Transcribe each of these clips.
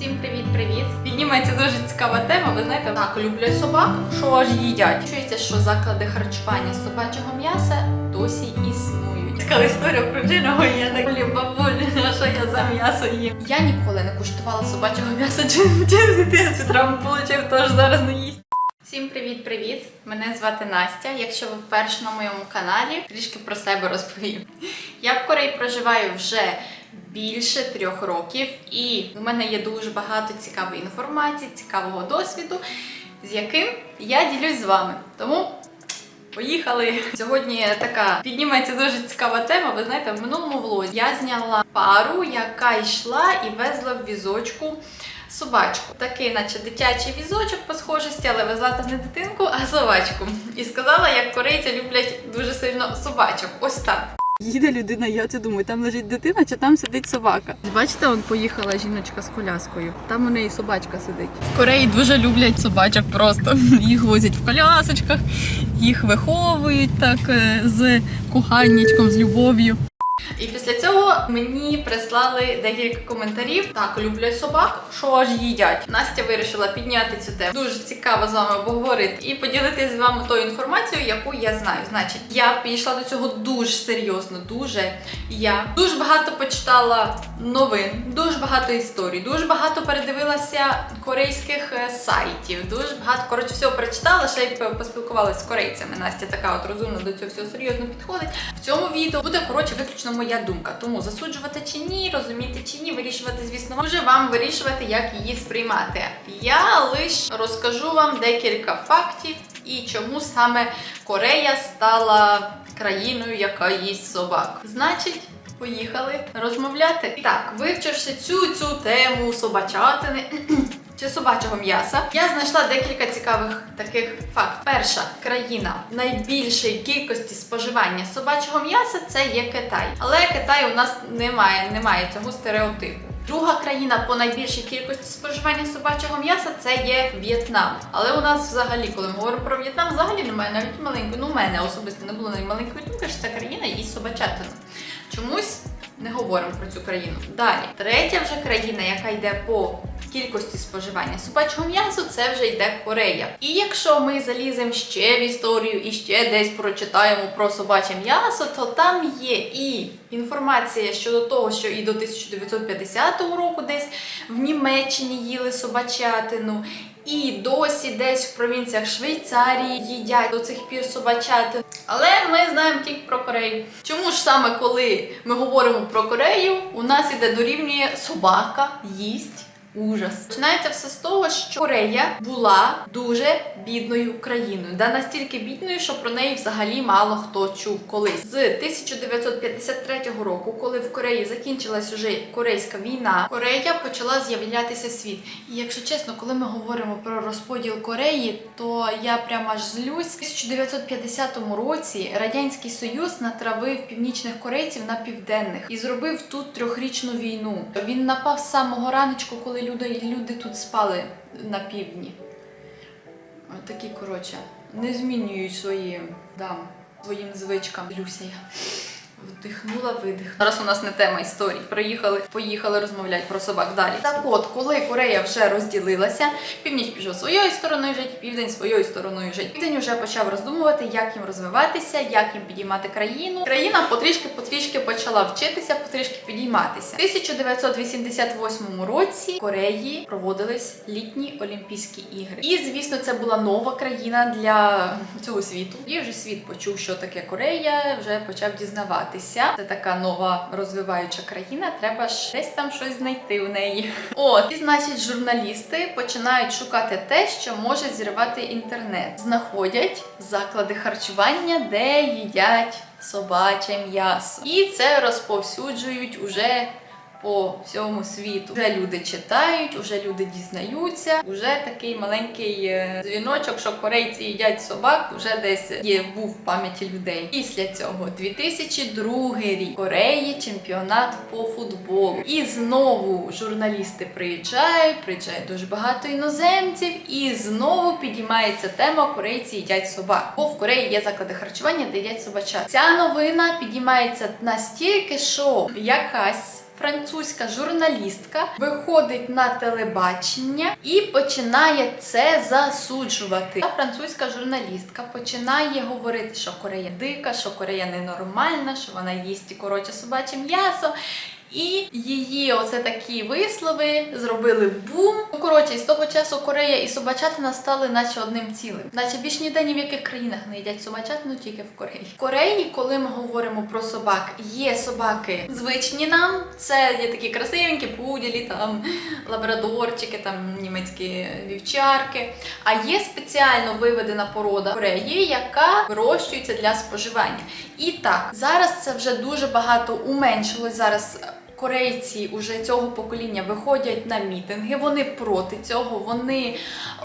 Всім привіт-привіт! Піднімається дуже цікава тема. Ви знаєте, так люблять собак, що аж їдять. Чується, що заклади харчування собачого м'яса досі існують. Цікава історія про джиного я так люблю бабулі, що я за м'ясо їм. Я ніколи не куштувала собачого м'яса, в дитинстві травму получив, тож зараз не їсть. Всім привіт-привіт! Мене звати Настя. Якщо ви вперше на моєму каналі, трішки про себе розповім. Я в Кореї проживаю вже більше трьох років, і у мене є дуже багато цікавої інформації, цікавого досвіду, з яким я ділюсь з вами. Тому. Поїхали! Сьогодні така піднімається дуже цікава тема. Ви знаєте, в минулому влозі я зняла пару, яка йшла і везла в візочку собачку. Такий, наче дитячий візочок по схожості, але везла там не дитинку, а собачку. І сказала, як корейці люблять дуже сильно собачок. Ось так. Їде людина, я це думаю, там лежить дитина, чи там сидить собака. Бачите, он поїхала жіночка з коляскою. Там у неї собачка сидить. В Кореї дуже люблять собачок просто. Їх возять в колясочках, їх виховують так е, з коханнячком, з любов'ю. І після цього мені прислали декілька коментарів. Так, люблять собак, що аж їдять. Настя вирішила підняти цю тему. Дуже цікаво з вами обговорити і поділитися з вами тою інформацією, яку я знаю. Значить, я підійшла до цього дуже серйозно. Дуже я дуже багато почитала новин, дуже багато історій, дуже багато передивилася корейських е, сайтів. Дуже багато коротше всього прочитала. Ще й поспілкувалася з корейцями. Настя така от розумно до цього всього серйозно підходить. В цьому відео буде коротше виключно моя думка. Тому засуджувати чи ні, розуміти чи ні, вирішувати, звісно, вам. вже вам вирішувати, як її сприймати. Я лише розкажу вам декілька фактів і чому саме Корея стала країною, яка їсть собак. Значить. Поїхали розмовляти. Так, вивчивши цю цю тему собачатини чи собачого м'яса, я знайшла декілька цікавих таких фактів. Перша країна найбільшої кількості споживання собачого м'яса це є Китай. Але Китай у нас немає, немає цього стереотипу. Друга країна по найбільшій кількості споживання собачого м'яса це є В'єтнам. Але у нас взагалі, коли ми говоримо про В'єтнам, взагалі немає навіть маленької. Ну, у мене особисто не було навіть маленької думки, що ця країна їсть собачатину. Чомусь не говоримо про цю країну. Далі, третя вже країна, яка йде по кількості споживання собачого м'ясу, це вже йде Корея. І якщо ми заліземо ще в історію і ще десь прочитаємо про собаче м'ясо, то там є і інформація щодо того, що і до 1950 року десь в Німеччині їли собачатину. І досі десь в провінціях Швейцарії їдять до цих пір собачати. Але ми знаємо тільки про Корею. Чому ж саме коли ми говоримо про Корею, у нас іде дорівнює собака їсть. Ужас. Починається все з того, що Корея була дуже бідною країною, да настільки бідною, що про неї взагалі мало хто чув колись. З 1953 року, коли в Кореї закінчилась уже корейська війна, Корея почала з'являтися світ. І якщо чесно, коли ми говоримо про розподіл Кореї, то я прямо аж злюсь. У 1950 році радянський союз натравив північних корейців на південних і зробив тут трьохрічну війну. Він напав з самого раночку, коли люди, люди тут спали на півдні. Такі, коротше, не змінюють свої да, своїм звичкам. Люся я. Вдихнула, видихнула. Зараз у нас не тема історії. Приїхали, поїхали розмовляти про собак далі. Так от, коли Корея вже розділилася, північ пішов своєю стороною жити, південь своєю стороною жити. Південь вже почав роздумувати, як їм розвиватися, як їм підіймати країну. Країна потрішки-потрішки почала вчитися, потрішки підійматися. У 1988 році в Кореї проводились літні Олімпійські ігри. І звісно, це була нова країна для цього світу. І вже світ почув, що таке Корея, вже почав дізнаватися. Це така нова розвиваюча країна. Треба ж десь там щось знайти в неї. От і значить, журналісти починають шукати те, що може зірвати інтернет. Знаходять заклади харчування, де їдять собаче м'ясо, і це розповсюджують уже по всьому світу. Вже люди читають, вже люди дізнаються. Уже такий маленький е, дзвіночок, що корейці їдять собак, вже десь є був в пам'яті людей. Після цього 2002 рік Кореї чемпіонат по футболу. І знову журналісти приїжджають, приїжджає дуже багато іноземців, і знову підіймається тема корейці їдять собак. Бо в Кореї є заклади харчування, де їдять собачат. Ця новина підіймається настільки, що якась французька журналістка виходить на телебачення і починає це засуджувати. Та французька журналістка починає говорити, що Корея дика, що Корея ненормальна, що вона їсть коротше собаче м'ясо. І її оце такі вислови зробили бум. Ну коротше, з того часу Корея і собачатина стали наче одним цілим. Наче більш ніде ні в яких країнах не їдять собачатину, тільки в Кореї. В Кореї, коли ми говоримо про собак, є собаки звичні нам. Це є такі красивенькі пуділі, там лабрадорчики, там німецькі вівчарки. А є спеціально виведена порода Кореї, яка вирощується для споживання. І так, зараз це вже дуже багато уменшилось. Зараз корейці уже цього покоління виходять на мітинги. Вони проти цього, вони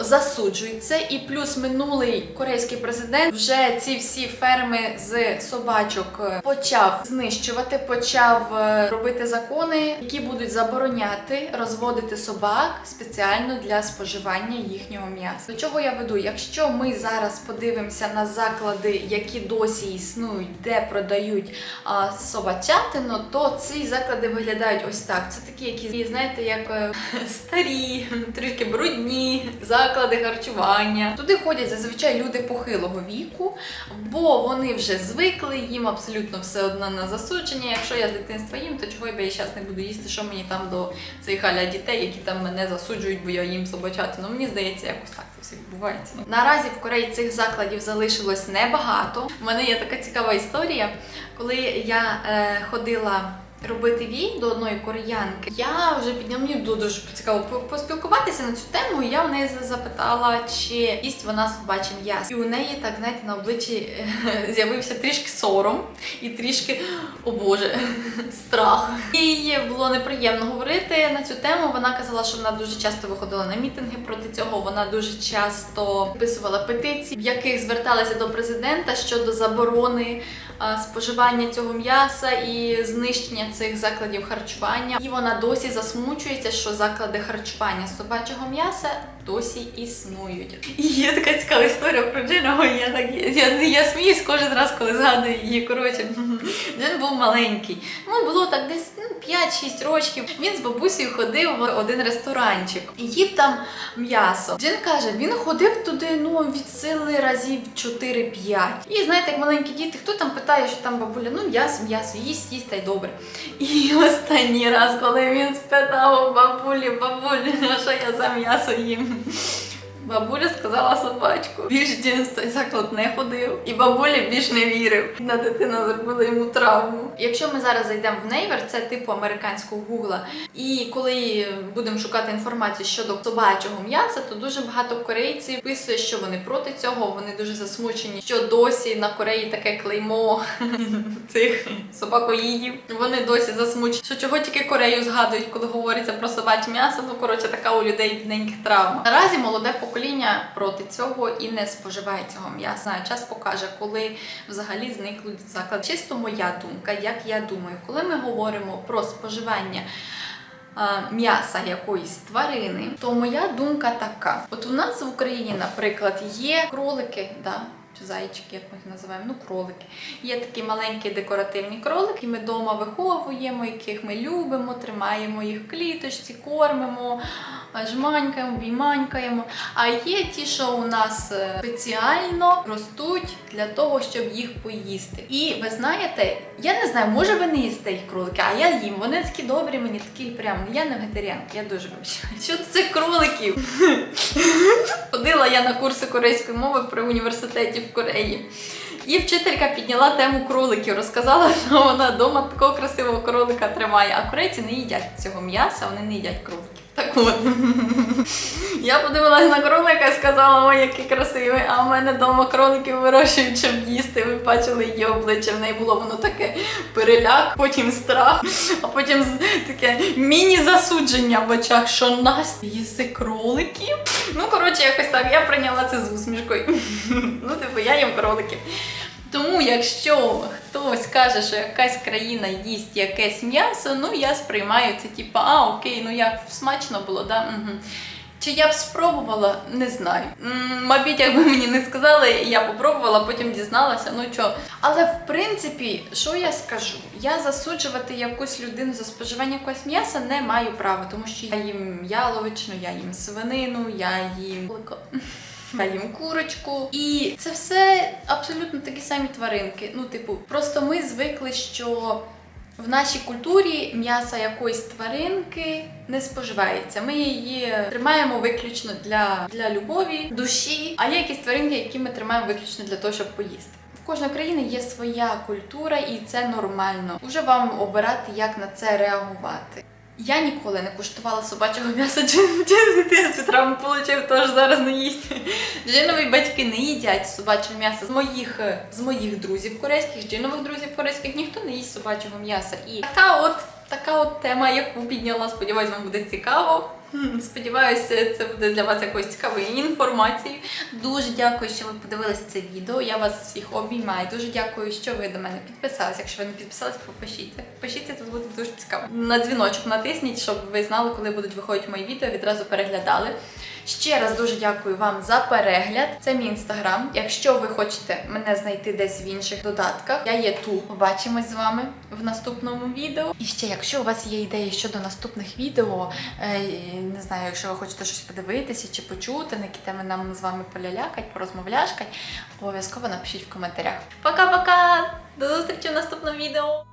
засуджують це. І плюс минулий корейський президент вже ці всі ферми з собачок е, почав знищувати, почав е, робити закони, які будуть забороняти розводити собак спеціально для споживання їхнього м'яса. До чого я веду? Якщо ми зараз подивимося на заклади, які досі існують, де продають а, собачатину, то ці заклади виглядають ось так. Це такі, які знаєте, як е, старі, трішки брудні заклади харчування. Туди ходять зазвичай люди похилого віку, бо вони вже звикли, їм абсолютно все одно на засудження. Якщо я з дитинства їм, то чого я зараз не буду їсти, що мені там до цих халя дітей, які там мене засуджують, бо я їм собачатину. Мені здається, якось так це все відбувається. Наразі в Кореї цих закладів залишилось небагато. У мене є така цікава історія, коли я е, ходила. Робити вій до одної кореянки. Я вже підняла мені дуже цікаво по- поспілкуватися на цю тему. Я у неї запитала, чи їсть вона собаче м'ясо. І у неї так знаєте на обличчі з'явився трішки сором і трішки о Боже, страх. Їй було неприємно говорити на цю тему. Вона казала, що вона дуже часто виходила на мітинги проти цього. Вона дуже часто підписувала петиції, в яких зверталася до президента щодо заборони споживання цього м'яса і знищення цих закладів харчування. І вона досі засмучується, що заклади харчування собачого м'яса досі існують. І є така цікава історія про Джиного. Я так я, я, сміюсь кожен раз, коли згадую її. Коротше, Джин був маленький. Ну було так десь 5-6 років. Він з бабусею ходив в один ресторанчик і їв там м'ясо. Джин каже, він ходив туди ну від сили разів 4-5. І знаєте, як маленькі діти, хто там питає, що там бабуля, ну м'ясо, м'ясо, їсть, їсть та й добре. І останній раз, коли він спитав у бабулі, бабулі, що я за м'ясо їм? Бабуля сказала собачку. Більш в той заклад не ходив, і бабуля більш не вірив. На дитина зробила йому травму. Якщо ми зараз зайдемо в Нейвер, це типу американського гугла. І коли будемо шукати інформацію щодо собачого м'яса, то дуже багато корейців писує, що вони проти цього. Вони дуже засмучені, що досі на Кореї таке клеймо цих собакоїдів. Вони досі засмучені. Що чого тільки Корею згадують, коли говориться про собаче м'ясо. Ну коротше, така у людей бідненьких травма. Наразі молоде покоління проти цього і не споживає цього м'яса. Час покаже, коли взагалі зникнуть заклади. Чисто моя думка, як я думаю, коли ми говоримо про споживання. М'яса якоїсь тварини, то моя думка така: от у нас в Україні, наприклад, є кролики, да, чи зайчики, як ми їх називаємо, ну кролики. Є такі маленькі декоративні кролики, ми вдома виховуємо, яких ми любимо, тримаємо їх в кліточці, кормимо, жманькаємо, бійманькаємо. А є ті, що у нас е, спеціально ростуть для того, щоб їх поїсти. І ви знаєте, я не знаю, може ви не їсте їх кролики, а я їм. Вони такі добрі, мені такі прям. Я не вегетаріанка, я дуже вибачаю. Щодо цих кроликів. Ходила я на курси корейської мови при університеті в Кореї. І вчителька підняла тему кроликів, розказала, що вона вдома такого красивого кролика тримає. А корейці не їдять цього м'яса, вони не їдять кроликів. Так от. Я подивилася на кролика і сказала, ой, який красивий, а в мене вдома кроликів вирощують, щоб їсти. Ви бачили її обличчя, в неї було воно таке переляк, потім страх, а потім таке міні-засудження в очах, що Настя їси кроликів. Ну, коротше, якось так, я прийняла це з усмішкою. Ну, типу, я їм кроликів. Тому, якщо хтось каже, що якась країна їсть якесь м'ясо, ну я сприймаю це, типу, а окей, ну як смачно було, да? Угу. Чи я б спробувала, не знаю. Мабуть, якби мені не сказали, я попробувала, потім дізналася. Ну що. Але в принципі, що я скажу? Я засуджувати якусь людину за споживання якогось м'яса не маю права, тому що я їм яловичину, я їм свинину, я їм я їм курочку. І це все абсолютно такі самі тваринки. Ну, типу, просто ми звикли, що. В нашій культурі м'ясо якоїсь тваринки не споживається. Ми її тримаємо виключно для, для любові, душі, а є якісь тваринки, які ми тримаємо виключно для того, щоб поїсти. В кожної країни є своя культура, і це нормально. Уже вам обирати, як на це реагувати. Я ніколи не куштувала собачого м'яса, чи в дитинстві травму отримав, тож зараз не їсть. Джинові батьки не їдять собачого м'яса. З моїх е, з моїх друзів корейських, джинових друзів корейських ніхто не їсть собачого м'яса. І така от така от тема, яку підняла. Сподіваюсь, вам буде цікаво. Сподіваюся, це буде для вас якоюсь цікавою інформацією. Дуже дякую, що ви подивилися це відео. Я вас всіх обіймаю. Дуже дякую, що ви до мене підписалися. Якщо ви не підписалися, попишіться. Пишіться, тут буде дуже цікаво. На дзвіночок натисніть, щоб ви знали, коли будуть виходити мої відео, відразу переглядали. Ще раз дуже дякую вам за перегляд. Це мій інстаграм. Якщо ви хочете мене знайти десь в інших додатках, я є тут. Побачимось з вами в наступному відео. І ще, якщо у вас є ідеї щодо наступних відео, е, не знаю, якщо ви хочете щось подивитися чи почути, на які теми нам з вами полялякать, порозмовляшкать, обов'язково напишіть в коментарях. Пока-пока! До зустрічі в наступному відео!